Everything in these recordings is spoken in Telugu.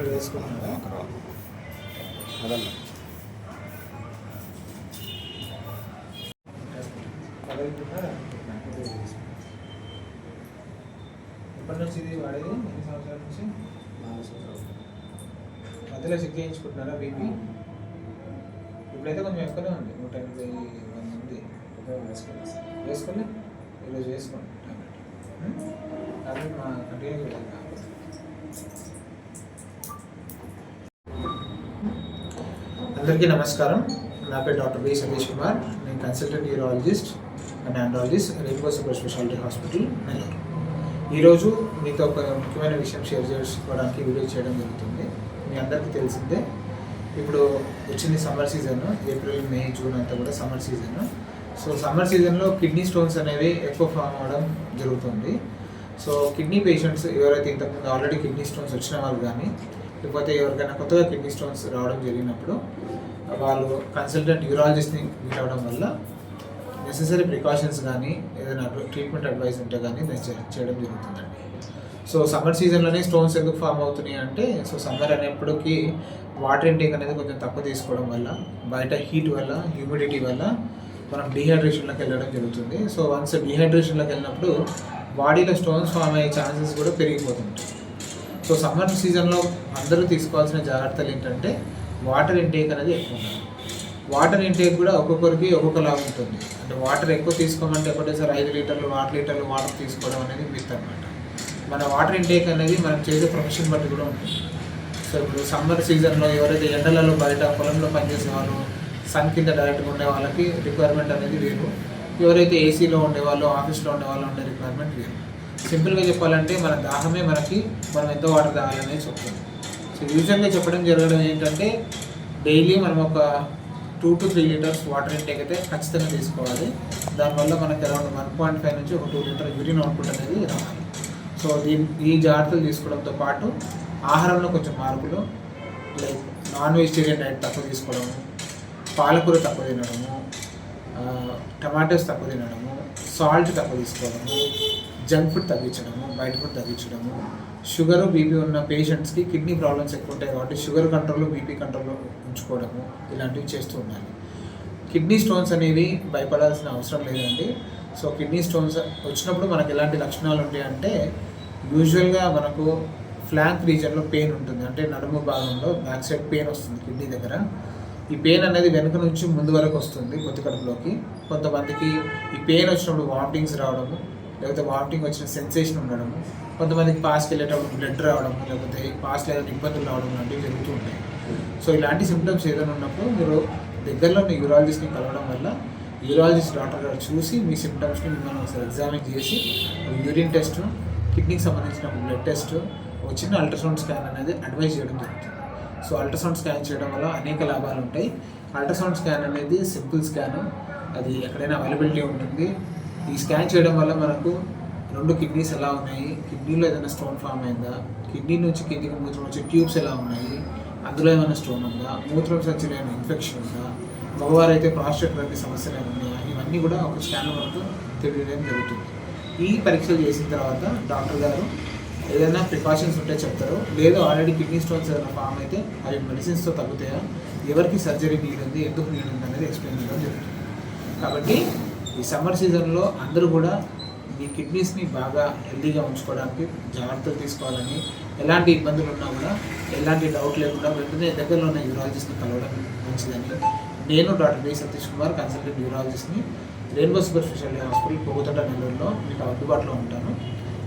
ఇక్కడ వేసుకున్నాడా అదన్నా. ఎప్పటి నుంచి ఇది వాడేది? ఎన్ని సంవత్సరాల నుంచి? నాలుగు సంవత్సరాలు. మధ్యలో చెక్ చేయించుకుంటున్నారా బీపీ? ఇప్పుడైతే కొంచెం ఎక్కువనే ఉంది. నూట ఎనభై మంది ఉంది. సార్. వేసుకొని ఈరోజు వేసుకోండి. టాబ్లెట్. టాబ్లెట్ మా కంటిన్యూగా వెళ్ళాలి అందరికీ నమస్కారం. నా పేరు డాక్టర్ బి సతీష్ కుమార్. నేను consultant urologist and andrologist Rainbow super speciality hospital Nellore ఈరోజు మీతో ఒక ముఖ్యమైన విషయం షేర్ చేసుకోవడానికి వీడియో చేయడం జరుగుతుంది. మీ అందరికీ తెలిసిందే ఇప్పుడు వచ్చింది summer season April May June అంతా కూడా సమ్మర్ సీజన్ సో సమ్మర్ సీజన్లో కిడ్నీ స్టోన్స్ అనేవి ఎక్కువ ఫామ్ అవ్వడం జరుగుతుంది. సో కిడ్నీ పేషెంట్స్ ఎవరైతే ఇంతకుముందు ఆల్రెడీ కిడ్నీ స్టోన్స్ వచ్చిన వాళ్ళు కానీ లేకపోతే ఎవరికైనా కొత్తగా కిడ్నీ స్టోన్స్ రావడం జరిగినప్పుడు వాళ్ళు కన్సల్టెంట్ యూరాలజిస్ట్ని మీట్ అవ్వడం వల్ల నెసెసరీ ప్రికాషన్స్ కానీ ఏదైనా ట్రీట్మెంట్ అడ్వైస్ ఉంటే కానీ చేయడం జరుగుతుందండి. సో సమ్మర్ సీజన్లోనే స్టోన్స్ ఎందుకు ఫామ్ అవుతున్నాయి అంటే సో సమ్మర్ అనేప్పటికీ వాటర్ ఇంటేక్ అనేది కొంచెం తక్కువ తీసుకోవడం వల్ల బయట హీట్ వల్ల హ్యూమిడిటీ వల్ల మనం డిహైడ్రేషన్లోకి వెళ్ళడం జరుగుతుంది. సో వన్స్ డిహైడ్రేషన్లోకి వెళ్ళినప్పుడు బాడీలో స్టోన్స్ ఫామ్ అయ్యే ఛాన్సెస్ కూడా పెరిగిపోతుంటాయి. సో సమ్మర్ సీజన్లో అందరూ తీసుకోవాల్సిన జాగ్రత్తలు ఏంటంటే వాటర్ ఇంటేక్ అనేది ఎక్కువ వాటర్ ఇంటేక్ కూడా ఒక్కొక్కరికి ఒక్కొక్కలాగా ఉంటుంది. అంటే వాటర్ ఎక్కువ తీసుకోమంటే ఒకటేసారి ఐదు లీటర్లు ఆరు లీటర్లు వాటర్ తీసుకోవడం అనేది మిత్ అనమాట మన వాటర్ ఇంటేక్ అనేది మనం చేసే ప్రొఫెషన్ బట్టి కూడా ఉంటుంది. సో ఇప్పుడు సమ్మర్ సీజన్లో ఎవరైతే ఎండలలో బయట పొలంలో పనిచేసే వాళ్ళు సన్ కింద డైరెక్ట్గా ఉండే వాళ్ళకి రిక్వైర్మెంట్ అనేది వేరు. ఎవరైతే ఏసీలో ఉండేవాళ్ళు ఆఫీస్లో ఉండే వాళ్ళు ఉండే రిక్వైర్మెంట్ వేరు. సింపుల్గా చెప్పాలంటే మన దాహమే మనకి మనం ఎంత వాటర్ తాగాలనేది చెప్తుంది. సో యూజువల్గా చెప్పడం జరగడం ఏంటంటే డైలీ మనం ఒక two to three litres water intake అయితే ఖచ్చితంగా తీసుకోవాలి. దానివల్ల మనకి అరౌండ్ వన్ పాయింట్ ఫైవ్ నుంచి ఒక టూ లీటర్ యూరిన్ అవుట్పుట్ అనేది రావాలి. సో దీని ఈ జాగ్రత్తలు తీసుకోవడంతో పాటు ఆహారంలో కొంచెం మార్పులు లైక్ నాన్ వెజిటేరియన్ డైట్ తక్కువ తీసుకోవడము పాలకూర తక్కువ తినడము టమాటోస్ తక్కువ తినడము సాల్ట్ తక్కువ తీసుకోవడము జంక్ ఫుడ్ తగ్గించడము బయట ఫుడ్ తగ్గించడము. షుగర్ బీపీ ఉన్న పేషెంట్స్కి కిడ్నీ ప్రాబ్లమ్స్ ఎక్కువ ఉంటాయి కాబట్టి షుగర్ కంట్రోల్ బీపీ కంట్రోల్లో ఉంచుకోవడము ఇలాంటివి చేస్తూ ఉండాలి. కిడ్నీ స్టోన్స్ అనేవి భయపడాల్సిన అవసరం లేదండి. సో కిడ్నీ స్టోన్స్ వచ్చినప్పుడు మనకు ఎలాంటి లక్షణాలు ఉంటాయి అంటే యూజువల్గా మనకు ఫ్లాంక్ రీజన్లో పెయిన్ ఉంటుంది. అంటే నడుము భాగంలో బ్యాక్ సైడ్ పెయిన్ వస్తుంది కిడ్నీ దగ్గర. ఈ పెయిన్ అనేది వెనుక నుంచి ముందు వరకు వస్తుంది పొత్తి కడుపులోకి కొంతమందికి ఈ పెయిన్ వచ్చినప్పుడు వామిటింగ్స్ రావడము లేకపోతే వామిటింగ్ వచ్చిన సెన్సేషన్ ఉండడము కొంతమందికి పాస్కి వెళ్ళేటప్పుడు బ్లడ్ రావడం లేకపోతే పాస్లో ఏదైనా ఇబ్బందులు రావడం లాంటివి జరుగుతూ ఉంటాయి. సో ఇలాంటి సిమ్టమ్స్ ఏదైనా ఉన్నప్పుడు మీరు దగ్గరలో మీ యూరాలజిస్ట్ని కలవడం వల్ల యూరాలజిస్ట్ డాక్టర్ గారు చూసి మీ సిమ్టమ్స్ని మిమ్మల్ని ఒకసారి ఎగ్జామిన్ చేసి యూరిన్ టెస్ట్ కిడ్నీకి సంబంధించిన బ్లడ్ టెస్ట్ ఒక చిన్న అల్ట్రాసౌండ్ స్కాన్ అనేది అడ్వైజ్ చేయడం జరుగుతుంది. సో అల్ట్రాసౌండ్ స్కాన్ చేయడం వల్ల అనేక లాభాలు ఉంటాయి. అల్ట్రాసౌండ్ స్కాన్ అనేది సింపుల్ స్కాన్ అది ఎక్కడైనా అవైలబిలిటీ ఉంటుంది. ఈ స్కాన్ చేయడం వల్ల మనకు రెండు కిడ్నీస్ ఎలా ఉన్నాయి? కిడ్నీలో ఏదైనా స్టోన్ ఫామ్ అయిందా? కిడ్నీ నుంచి కిడ్నీకి మూత్రం వచ్చే ట్యూబ్స్ ఎలా ఉన్నాయి? అందులో ఏమైనా స్టోన్ ఉందా? మూత్రం సంచిలో ఏమైనా ఇన్ఫెక్షన్ ఉందా? మగవారు అయితే ప్రాస్టేట్ వంటి సమస్యలు ఏమైనా ఉన్నాయా? ఇవన్నీ కూడా ఒక స్కాన్ మనకు తెలియడం జరుగుతుంది. ఈ పరీక్షలు చేసిన తర్వాత డాక్టర్ గారు ఏదైనా ప్రికాషన్స్ ఉంటే చెప్తారు. లేదు ఆల్రెడీ కిడ్నీ స్టోన్స్ ఏదైనా ఫామ్ అయితే అవి మెడిసిన్స్తో తగ్గుతాయా? ఎవరికి సర్జరీ నీడ్ ఉంది? ఎందుకు నీడ్ ఉంది అనేది ఎక్స్ప్లెయిన్ చేయడం జరుగుతుంది. కాబట్టి ఈ సమ్మర్ సీజన్లో అందరూ కూడా మీ కిడ్నీస్ని బాగా హెల్దీగా ఉంచుకోవడానికి జాగ్రత్తలు తీసుకోవాలని ఎలాంటి ఇబ్బందులు ఉన్నా కూడా ఎలాంటి డౌట్ లేకుండా వెంటనే దగ్గరలో ఉన్న యూరాలజిస్ట్ని కలవడం మంచిదని నేను doctor B Satish Kumar consultant యూరాలజిస్ట్ని Rainbow super speciality hospital Pogathota నెల్లూరులో మీకు అందుబాటులో ఉంటాను.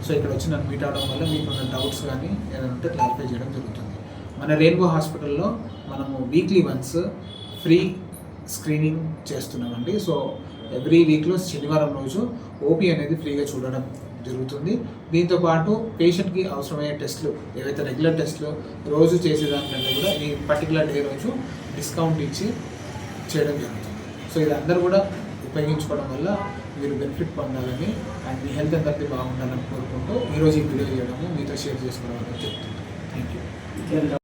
సో ఇక్కడ వచ్చి నన్ను మీట్ అవడం వల్ల మీకు ఉన్న డౌట్స్ కానీ ఏదైనా ఉంటే క్లారిఫై చేయడం జరుగుతుంది. మన రెయిన్బో హాస్పిటల్లో మనము వీక్లీ వన్స్ ఫ్రీ స్క్రీనింగ్ చేస్తున్నామండి. సో ఎవ్రీ వీక్లో శనివారం రోజు ఓపీ అనేది ఫ్రీగా చూడడం జరుగుతుంది. దీంతో పాటు పేషెంట్కి అవసరమయ్యే టెస్ట్లు ఏవైతే రెగ్యులర్ టెస్ట్లు రోజు చేసేదానికంటే కూడా ఈ పర్టికులర్ డే రోజు డిస్కౌంట్ ఇచ్చి చేయడం జరుగుతుంది. సో ఇది అందరూ కూడా ఉపయోగించుకోవడం వల్ల మీరు బెనిఫిట్ పొందాలని అండ్ మీ హెల్త్ అందరికీ బాగుండాలని కోరుకుంటూ ఈరోజు ఈ వీడియో చేయడము మీతో షేర్ చేసుకోవడం అనేది చెప్తుంది థ్యాంక్ యూ